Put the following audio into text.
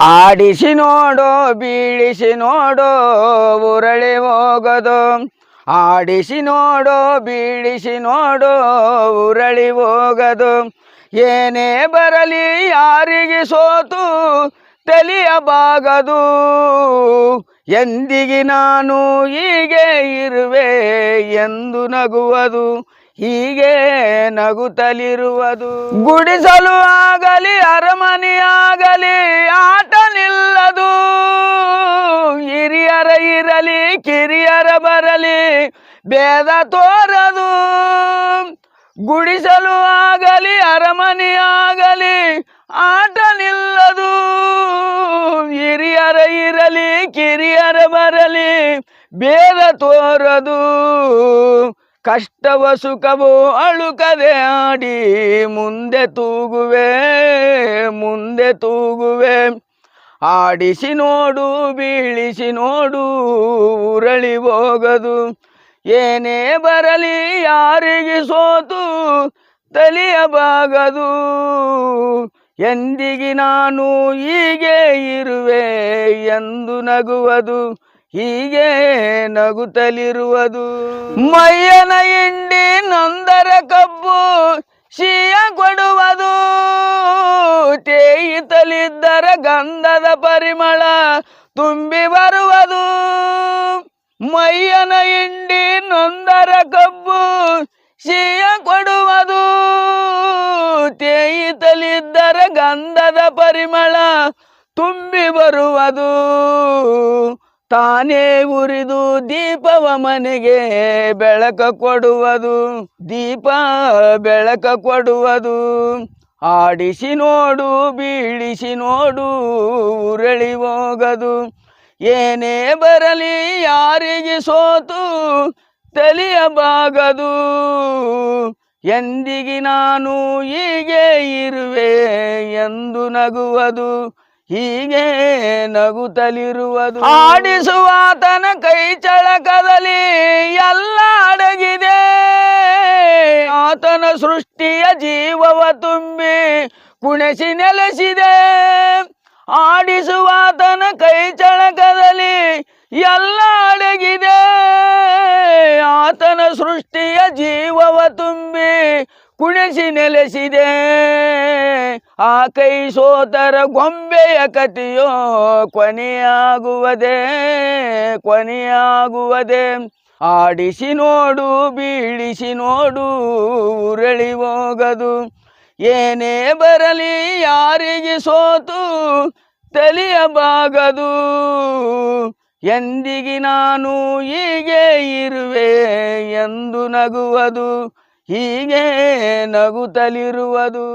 ಆಡಿಸಿ ನೋಡೋ, ಬೀಳಿಸಿ ನೋಡೋ, ಉರಳಿ ಹೋಗದು. ಆಡಿಸಿ ನೋಡೋ, ಬೀಳಿಸಿ ನೋಡೋ, ಉರಳಿ ಹೋಗದು. ಏನೇ ಬರಲಿ ಯಾರಿಗೆ ಸೋತು ತಿಳಿಯಬಾಗದು ಎಂದಿಗೆ ನಾನು ಹೀಗೆ ಇರುವೆ ಎಂದು ನಗುವುದು, ಹೀಗೆ ನಗುತ್ತಲಿರುವುದು. ಗುಡಿಸಲು ಆಗಲಿ ಅರಮನೆಯಾಗಲಿ ಆಟ ನಿಲ್ಲದು ಹಿರಿಯರ ಇರಲಿ, ಕಿರಿಯರ ಬರಲಿ, ಭೇದ ತೋರದು. ಗುಡಿಸಲು ಆಗಲಿ ಅರಮನೆಯಾಗಲಿ ಆಟ ಕಿರಿಯರ ಬರಲಿ ಬೇರೆ ತೋರದು. ಕಷ್ಟವ ಸುಖವು ಅಳುಕದೆ ಆಡಿ, ಮುಂದೆ ತೂಗುವೆ ಮುಂದೆ ತೂಗುವೆ. ಆಡಿಸಿ ನೋಡು, ಬೀಳಿಸಿ ನೋಡು, ಉರಳಿ ಹೋಗದು. ಏನೇ ಬರಲಿ ಯಾರಿಗೆ ಸೋತು, ತಲಿಯಬಾಗದು. ಎಂದಿಗೆ ನಾನು ಹೀಗೆ ಇರುವೆ ಎಂದು ನಗುವುದು, ಹೀಗೆ ನಗುತ್ತಲಿರುವುದು. ಮೈಯನ ಹಿಂಡಿ ನೊಂದರ ಕಬ್ಬು ಶೀಯ ಕೊಡುವುದು, ತೇಯಿತಲಿದ್ದರ ಗಂಧದ ಪರಿಮಳ ತುಂಬಿ ಬರುವುದು. ಮೈಯನ ಹಿಂಡಿ ನೊಂದರ ಕಬ್ಬು ಪರಿಮಳ ತುಂಬಿ ಬರುವುದು. ತಾನೇ ಉರಿದು ದೀಪವ ಮನೆಗೆ ಬೆಳಕ ಕೊಡುವುದು. ದೀಪ ಬೆಳಕ ಕೊಡುವುದು. ಆಡಿಸಿ ನೋಡು, ಬೀಳಿಸಿ ನೋಡು, ಉರಳಿ ಹೋಗದು. ಏನೇ ಬರಲಿ ಯಾರಿಗೆ ಸೋತು ತಿಳಿಯಬಾಗದು ಎಂದಿಗೆ ನಾನು ಹೀಗೆ ಇರುವೆ ಎಂದು ನಗುವುದು, ಹೀಗೆ ನಗುತ್ತಲಿರುವುದು. ಆಡಿಸುವಾತನ ಕೈ ಚಳಕದಲ್ಲಿ ಎಲ್ಲ ಅಡಗಿದೆ. ಆತನ ಸೃಷ್ಟಿಯ ಜೀವವ ತುಂಬಿ ಕುಣಸಿ ನೆಲೆಸಿದೆ. ಆಡಿಸುವಾತನ ಕೈ ಚಳಕದಲ್ಲಿ ಎಲ್ಲ ಕುಣಿಸಿ ನೆಲೆಸಿದೆ ಆ ಕೈ ಸೋತರ ಗೊಂಬೆಯ ಕಥೆಯೋ ಕೊನೆಯಾಗುವುದೇ ಕೊನೆಯಾಗುವುದೇ. ಆಡಿಸಿ ನೋಡು, ಬೀಳಿಸಿ ನೋಡು, ಉರಳಿ ಹೋಗದು. ಏನೇ ಬರಲಿ ಯಾರಿಗೆ ಸೋತು, ತಲಿಯಬಾಗದು. ಎಂದಿಗೆ ನಾನು ಹೀಗೆ ಇರುವೆ ಎಂದು ನಗುವುದು. ಹೀಗೆ ನಗುತ್ತಲಿರುವುದು.